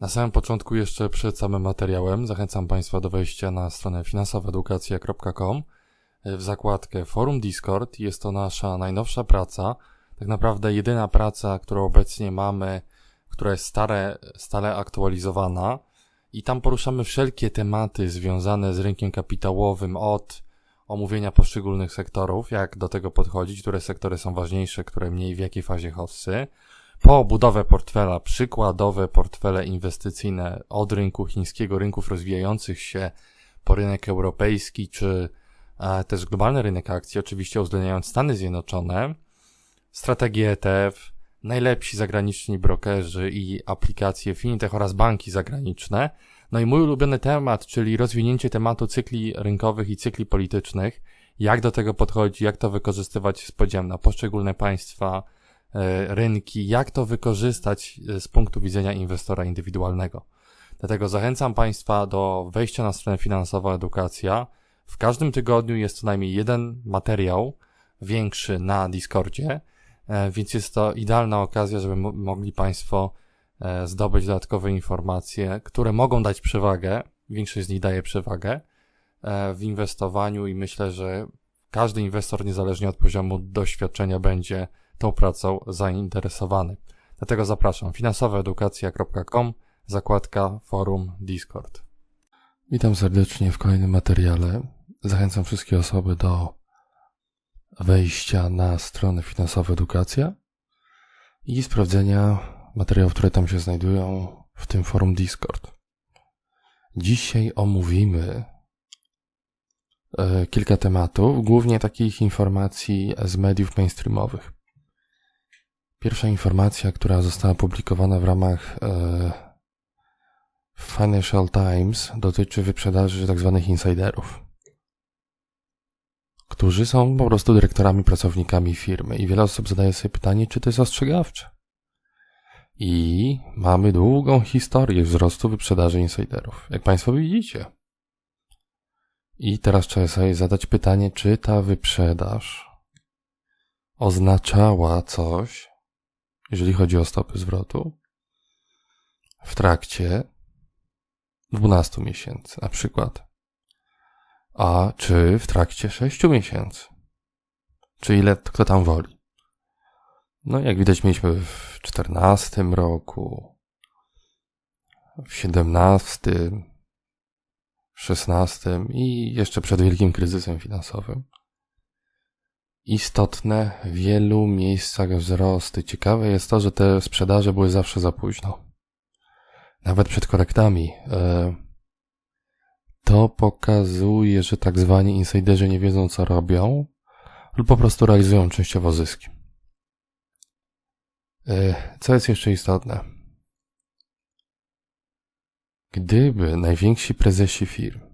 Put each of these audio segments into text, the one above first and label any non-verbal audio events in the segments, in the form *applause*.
Na samym początku, jeszcze przed samym materiałem, zachęcam Państwa do wejścia na stronę finansowaedukacja.com w zakładkę Forum Discord. Jest to nasza najnowsza praca, tak naprawdę jedyna praca, którą obecnie mamy, która jest stare, stale aktualizowana. I tam poruszamy wszelkie tematy związane z rynkiem kapitałowym od omówienia poszczególnych sektorów, jak do tego podchodzić, które sektory są ważniejsze, które mniej, w jakiej fazie hossy, po budowę portfela, przykładowe portfele inwestycyjne od rynku chińskiego, rynków rozwijających się, po rynek europejski, czy e, też globalny rynek akcji, oczywiście uwzględniając Stany Zjednoczone, strategie ETF, najlepsi zagraniczni brokerzy i aplikacje fintech oraz banki zagraniczne. No i mój ulubiony temat, czyli rozwinięcie tematu cykli rynkowych i cykli politycznych. Jak do tego podchodzi, jak to wykorzystywać z podziałem na poszczególne państwa, rynki, jak to wykorzystać e, z punktu widzenia inwestora indywidualnego. Dlatego zachęcam Państwa do wejścia na stronę Finansowa Edukacja. W każdym tygodniu jest co najmniej jeden materiał większy na Discordzie, E, więc jest to idealna okazja, żeby mogli Państwo e, zdobyć dodatkowe informacje, które mogą dać przewagę, większość z nich daje przewagę e, w inwestowaniu i myślę, że każdy inwestor, niezależnie od poziomu doświadczenia, będzie tą pracą zainteresowany. Dlatego zapraszam finansowaedukacja.com, zakładka forum Discord. Witam serdecznie w kolejnym materiale. Zachęcam wszystkie osoby do wejścia na stronę Finansowa Edukacja i sprawdzenia materiałów, które tam się znajdują w tym forum Discord. Dzisiaj omówimy e, kilka tematów, głównie takich informacji z mediów mainstreamowych. Pierwsza informacja, która została publikowana w ramach e, Financial Times, dotyczy wyprzedaży tzw. Tak insiderów którzy są po prostu dyrektorami, pracownikami firmy. I wiele osób zadaje sobie pytanie, czy to jest ostrzegawcze. I mamy długą historię wzrostu wyprzedaży insiderów, jak Państwo widzicie. I teraz trzeba sobie zadać pytanie, czy ta wyprzedaż oznaczała coś, jeżeli chodzi o stopy zwrotu, w trakcie 12 miesięcy, na przykład a czy w trakcie sześciu miesięcy. Czy ile kto tam woli. No, jak widać, mieliśmy w czternastym roku, w siedemnastym, szesnastym i jeszcze przed wielkim kryzysem finansowym. Istotne w wielu miejscach wzrosty. Ciekawe jest to, że te sprzedaże były zawsze za późno. Nawet przed korektami. Yy, to pokazuje, że tak zwani insiderzy nie wiedzą, co robią, lub po prostu realizują częściowo zyski. E, co jest jeszcze istotne? Gdyby najwięksi prezesi firm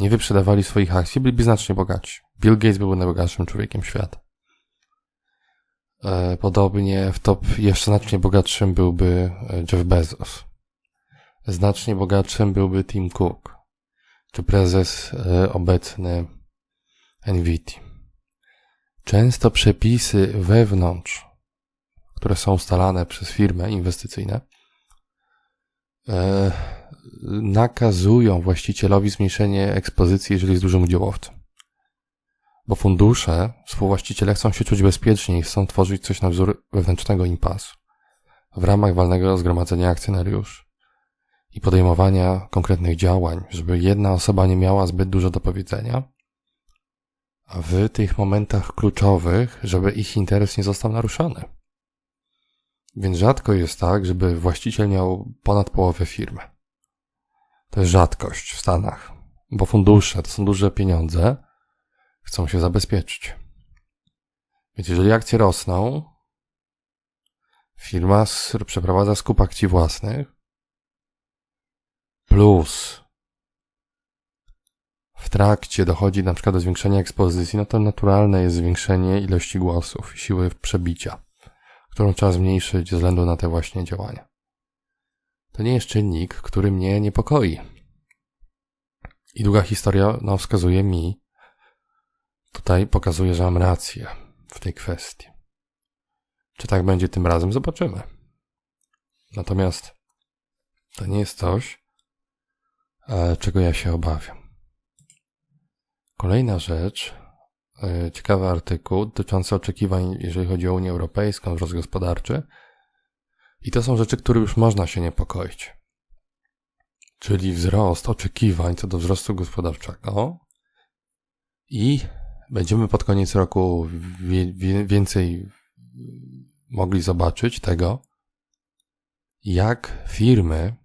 nie wyprzedawali swoich akcji, byliby znacznie bogatsi. Bill Gates byłby najbogatszym człowiekiem świata. E, podobnie w top jeszcze znacznie bogatszym byłby e, Jeff Bezos znacznie bogatszym byłby Tim Cook, czy prezes e, obecny NVIDIA. Często przepisy wewnątrz, które są ustalane przez firmy inwestycyjne, nakazują właścicielowi zmniejszenie ekspozycji, jeżeli jest dużym udziałowcem. Bo fundusze, współwłaściciele chcą się czuć bezpiecznie i chcą tworzyć coś na wzór wewnętrznego impasu w ramach walnego zgromadzenia akcjonariuszy i podejmowania konkretnych działań, żeby jedna osoba nie miała zbyt dużo do powiedzenia, a w tych momentach kluczowych, żeby ich interes nie został naruszony. Więc rzadko jest tak, żeby właściciel miał ponad połowę firmy. To jest rzadkość w Stanach, bo fundusze to są duże pieniądze, chcą się zabezpieczyć. Więc jeżeli akcje rosną, firma przeprowadza skup akcji własnych, plus w trakcie dochodzi na przykład do zwiększenia ekspozycji, no to naturalne jest zwiększenie ilości głosów, siły przebicia, którą trzeba zmniejszyć ze względu na te właśnie działania. To nie jest czynnik, który mnie niepokoi. I długa historia no, wskazuje mi, tutaj pokazuje, że mam rację w tej kwestii. Czy tak będzie tym razem? Zobaczymy. Natomiast To nie jest coś, e, czego ja się obawiam. Kolejna rzecz, e, ciekawy artykuł dotyczący oczekiwań, jeżeli chodzi o Unię Europejską, wzrost gospodarczy. I to są rzeczy, które już można się niepokoić. Czyli wzrost oczekiwań co do wzrostu gospodarczego i będziemy pod koniec roku więcej mogli zobaczyć tego, jak firmy,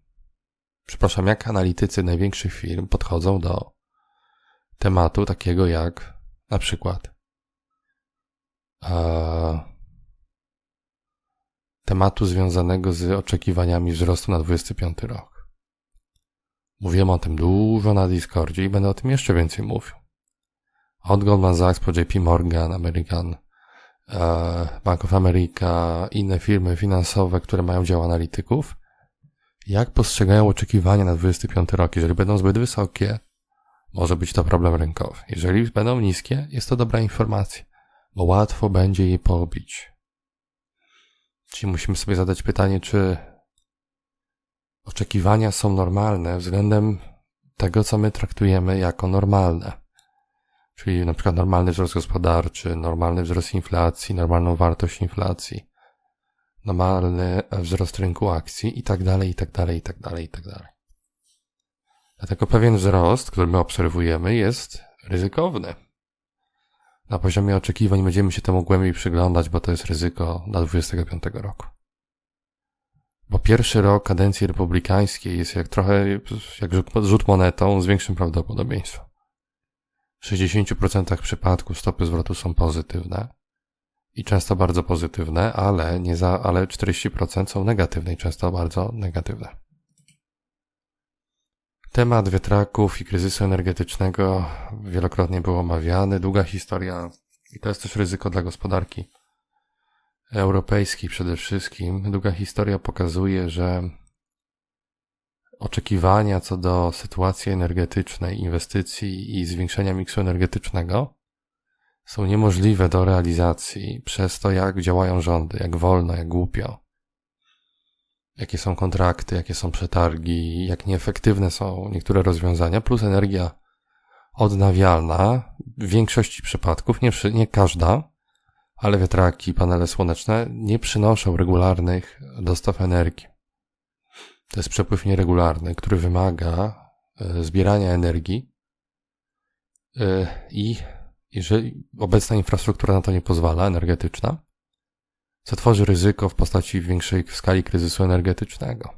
przepraszam, jak analitycy największych firm podchodzą do tematu takiego jak na przykład e, tematu związanego z oczekiwaniami wzrostu na 25 rok. Mówiłem o tym dużo na Discordzie i będę o tym jeszcze więcej mówił. Od Goldman Sachs po JP Morgan, American, e, Bank of America, inne firmy finansowe, które mają dział analityków, jak postrzegają oczekiwania na 25 rok. Jeżeli będą zbyt wysokie, może być to problem rynkowy. Jeżeli będą niskie, jest to dobra informacja, bo łatwo będzie je pobić. Czyli musimy sobie zadać pytanie, czy oczekiwania są normalne względem tego, co my traktujemy jako normalne. Czyli na przykład normalny wzrost gospodarczy, normalny wzrost inflacji, normalną wartość inflacji, normalny wzrost rynku akcji i tak dalej, i tak dalej, i tak dalej, i tak dalej. Dlatego pewien wzrost, który my obserwujemy, jest ryzykowny. Na poziomie oczekiwań będziemy się temu głębiej przyglądać, bo to jest ryzyko dla 25 roku. Bo pierwszy rok kadencji republikańskiej jest jak trochę jak rzut monetą z większym prawdopodobieństwem. W 60% przypadków stopy zwrotu są pozytywne i często bardzo pozytywne, ale nie za, ale 40% są negatywne i często bardzo negatywne. Temat wiatraków i kryzysu energetycznego wielokrotnie był omawiany. Długa historia i to jest też ryzyko dla gospodarki europejskiej przede wszystkim. Długa historia pokazuje, że oczekiwania co do sytuacji energetycznej, inwestycji i zwiększenia miksu energetycznego są niemożliwe do realizacji przez to, jak działają rządy, jak wolno, jak głupio jakie są kontrakty, jakie są przetargi, jak nieefektywne są niektóre rozwiązania, plus energia odnawialna w większości przypadków, nie, nie każda, ale wiatraki, panele słoneczne nie przynoszą regularnych dostaw energii. To jest przepływ nieregularny, który wymaga e, zbierania energii e, i jeżeli obecna infrastruktura na to nie pozwala, energetyczna, co tworzy ryzyko w postaci większej skali kryzysu energetycznego.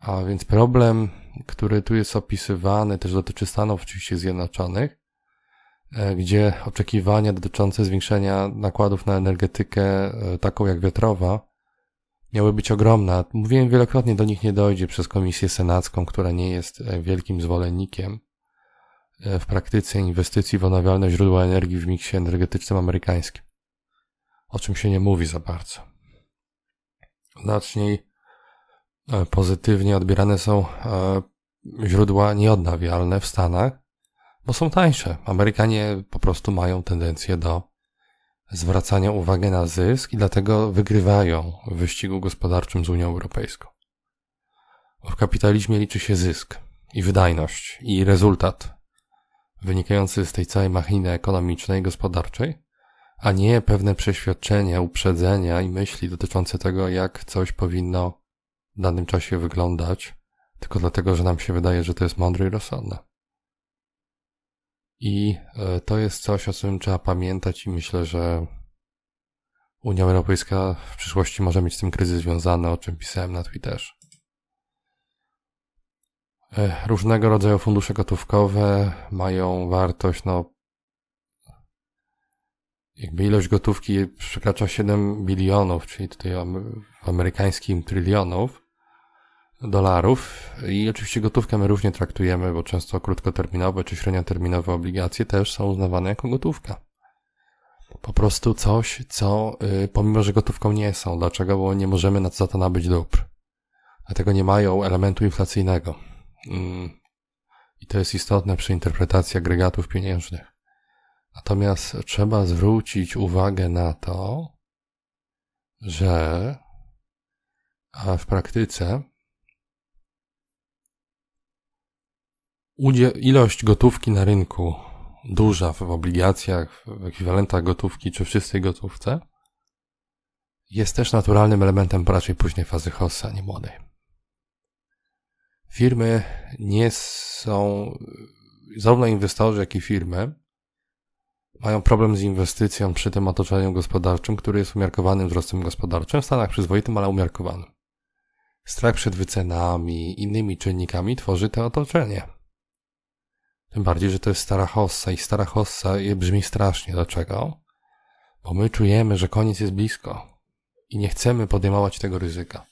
A więc problem, który tu jest opisywany, też dotyczy Stanów oczywiście Zjednoczonych, e, gdzie oczekiwania dotyczące zwiększenia nakładów na energetykę, e, taką jak wiatrowa, miały być ogromne. Mówiłem wielokrotnie, do nich nie dojdzie przez Komisję Senacką, która nie jest e, wielkim zwolennikiem w praktyce inwestycji w odnawialne źródła energii w miksie energetycznym amerykańskim o czym się nie mówi za bardzo. Znaczniej e, pozytywnie odbierane są e, źródła nieodnawialne w Stanach, bo są tańsze. Amerykanie po prostu mają tendencję do zwracania uwagi na zysk i dlatego wygrywają w wyścigu gospodarczym z Unią Europejską. W kapitalizmie liczy się zysk i wydajność i rezultat wynikający z tej całej machiny ekonomicznej gospodarczej, a nie pewne przeświadczenia, uprzedzenia i myśli dotyczące tego, jak coś powinno w danym czasie wyglądać, tylko dlatego, że nam się wydaje, że to jest mądre i rozsądne. I e, to jest coś, o czym trzeba pamiętać i myślę, że Unia Europejska w przyszłości może mieć z tym kryzys związany, o czym pisałem na Twitterze. E, różnego rodzaju fundusze gotówkowe mają wartość no, jakby ilość gotówki przekracza 7 bilionów, czyli tutaj w amerykańskim trylionów dolarów i oczywiście gotówkę my różnie traktujemy, bo często krótkoterminowe czy średnioterminowe obligacje też są uznawane jako gotówka. Po prostu coś, co y, pomimo, że gotówką nie są. Dlaczego? Bo nie możemy za to nabyć dóbr. Dlatego nie mają elementu inflacyjnego. Mm. I to jest istotne przy interpretacji agregatów pieniężnych. Natomiast trzeba zwrócić uwagę na to, że w praktyce ilość gotówki na rynku duża w obligacjach, w ekwiwalentach gotówki czy w czystej gotówce jest też naturalnym elementem raczej późnej fazy hossa, nie młodej. Firmy nie są, zarówno inwestorzy, jak i firmy mają problem z inwestycją przy tym otoczeniu gospodarczym, który jest umiarkowanym wzrostem gospodarczym, w Stanach przyzwoitym, ale umiarkowanym. Strach przed wycenami, innymi czynnikami tworzy to otoczenie. Tym bardziej, że to jest stara hossa i stara hossa brzmi strasznie. Dlaczego? Bo my czujemy, że koniec jest blisko i nie chcemy podejmować tego ryzyka.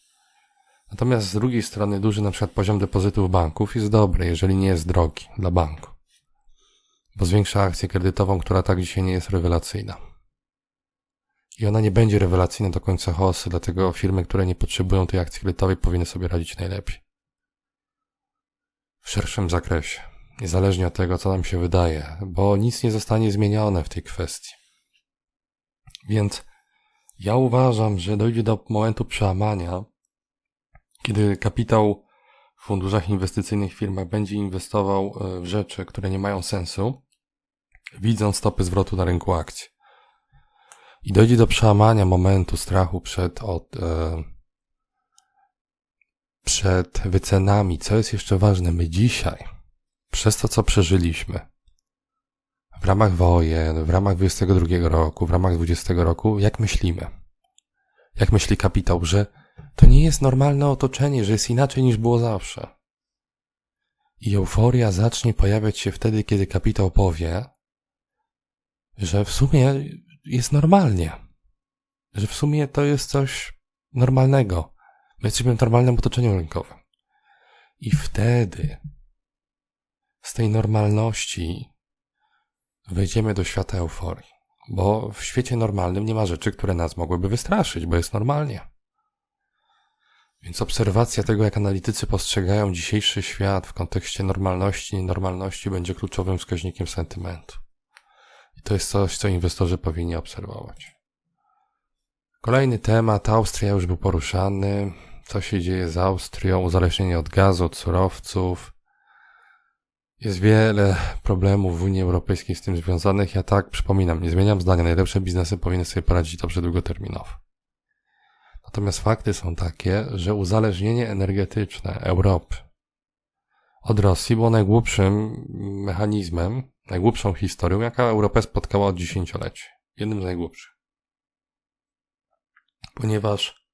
Natomiast z drugiej strony duży na przykład poziom depozytów banków jest dobry, jeżeli nie jest drogi dla banku. Bo zwiększa akcję kredytową, która tak dzisiaj nie jest rewelacyjna. I ona nie będzie rewelacyjna do końca hossy, dlatego firmy, które nie potrzebują tej akcji kredytowej powinny sobie radzić najlepiej. W szerszym zakresie niezależnie od tego, co nam się wydaje, bo nic nie zostanie zmienione w tej kwestii. Więc ja uważam, że dojdzie do momentu przełamania, kiedy kapitał w funduszach inwestycyjnych w firmach będzie inwestował e, w rzeczy, które nie mają sensu, widząc stopy zwrotu na rynku akcji. I dojdzie do przełamania momentu strachu przed, od, e, przed wycenami. Co jest jeszcze ważne, my dzisiaj przez to, co przeżyliśmy w ramach wojen, w ramach 22 roku, w ramach 20 roku, jak myślimy? Jak myśli kapitał, że to nie jest normalne otoczenie, że jest inaczej niż było zawsze. I euforia zacznie pojawiać się wtedy, kiedy kapitał powie, że w sumie jest normalnie. Że w sumie to jest coś normalnego. My jesteśmy w normalnym otoczeniu rynkowym. I wtedy z tej normalności wejdziemy do świata euforii. Bo w świecie normalnym nie ma rzeczy, które nas mogłyby wystraszyć, bo jest normalnie. Więc obserwacja tego, jak analitycy postrzegają dzisiejszy świat w kontekście normalności i nienormalności, będzie kluczowym wskaźnikiem sentymentu. I to jest coś, co inwestorzy powinni obserwować. Kolejny temat, Austria już był poruszany. Co się dzieje z Austrią? Uzależnienie od gazu, od surowców, jest wiele problemów w Unii Europejskiej z tym związanych. Ja tak przypominam, nie zmieniam zdania. Najlepsze biznesy powinny sobie poradzić dobrze długoterminowo. Natomiast fakty są takie, że uzależnienie energetyczne Europy od Rosji było najgłupszym mechanizmem, najgłupszą historią, jaka Europę spotkała od dziesięcioleci. Jednym z najgłupszych. Ponieważ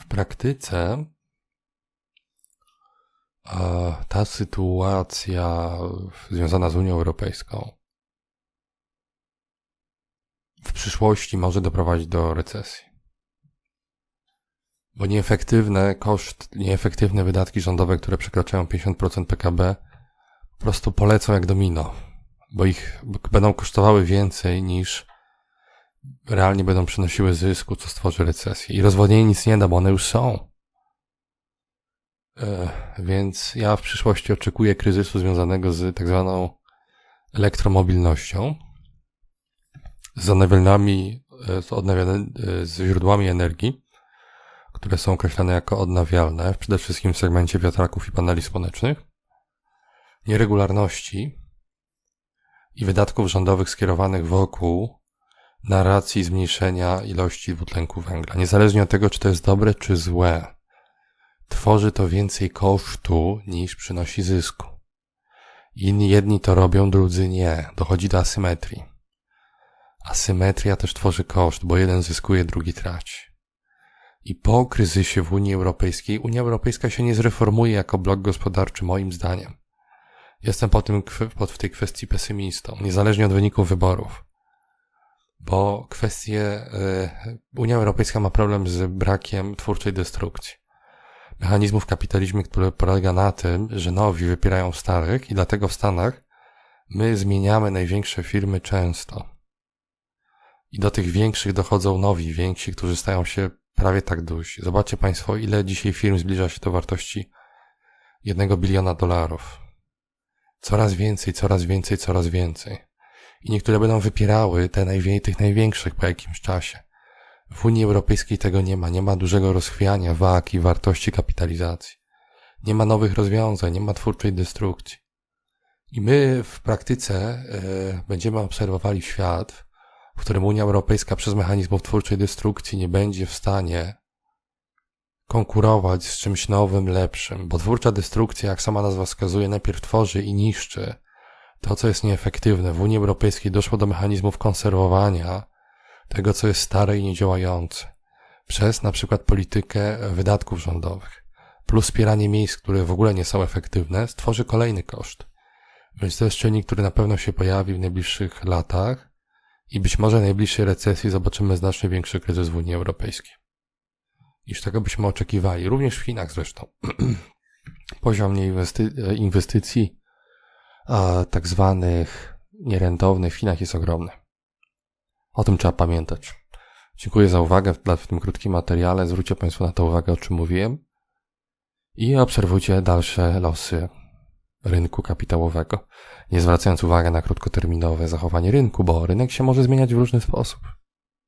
w praktyce ta sytuacja związana z Unią Europejską w przyszłości może doprowadzić do recesji. Bo nieefektywne koszt, nieefektywne wydatki rządowe, które przekraczają 50% PKB, po prostu polecą jak domino, bo ich będą kosztowały więcej niż realnie będą przynosiły zysku, co stworzy recesję. I rozwodnienie nic nie da, bo one już są. E, więc ja w przyszłości oczekuję kryzysu związanego z tak zwaną elektromobilnością, z odnawialnymi, e, z, e, z źródłami energii, które są określane jako odnawialne, przede wszystkim w segmencie wiatraków i paneli słonecznych, nieregularności i wydatków rządowych skierowanych wokół narracji zmniejszenia ilości dwutlenku węgla. Niezależnie od tego, czy to jest dobre, czy złe tworzy to więcej kosztu niż przynosi zysku. Inni jedni to robią, drudzy nie. Dochodzi do asymetrii. Asymetria też tworzy koszt, bo jeden zyskuje, drugi traci. I po kryzysie w Unii Europejskiej Unia Europejska się nie zreformuje jako blok gospodarczy, moim zdaniem. Jestem po tym, w tej kwestii pesymistą, niezależnie od wyników wyborów. Bo kwestie, y, Unia Europejska ma problem z brakiem twórczej destrukcji mechanizmów kapitalizmu, który polega na tym, że nowi wypierają starych i dlatego w Stanach my zmieniamy największe firmy często. I do tych większych dochodzą nowi, więksi, którzy stają się prawie tak duzi. Zobaczcie Państwo, ile dzisiaj firm zbliża się do wartości jednego biliona dolarów. Coraz więcej, coraz więcej, coraz więcej. I niektóre będą wypierały te najwię- tych największych po jakimś czasie. W Unii Europejskiej tego nie ma. Nie ma dużego rozchwiania wag i wartości kapitalizacji. Nie ma nowych rozwiązań, nie ma twórczej destrukcji. I my w praktyce e, będziemy obserwowali świat, w którym Unia Europejska przez mechanizmów twórczej destrukcji nie będzie w stanie konkurować z czymś nowym, lepszym, bo twórcza destrukcja, jak sama nazwa wskazuje, najpierw tworzy i niszczy to, co jest nieefektywne. W Unii Europejskiej doszło do mechanizmów konserwowania tego, co jest stare i niedziałające, przez na przykład politykę wydatków rządowych, plus wspieranie miejsc, które w ogóle nie są efektywne, stworzy kolejny koszt. Więc to jest czynnik, który na pewno się pojawi w najbliższych latach i być może najbliższej recesji zobaczymy znacznie większy kryzys w Unii Europejskiej. Iż tego byśmy oczekiwali, również w Chinach zresztą. *clears throat* Poziom inwesty- inwestycji tak zwanych nierentownych w Chinach jest ogromny. O tym trzeba pamiętać. Dziękuję za uwagę w tym krótkim materiale. Zwróćcie Państwo na to uwagę, o czym mówiłem. I obserwujcie dalsze losy rynku kapitałowego, nie zwracając uwagi na krótkoterminowe zachowanie rynku, bo rynek się może zmieniać w różny sposób.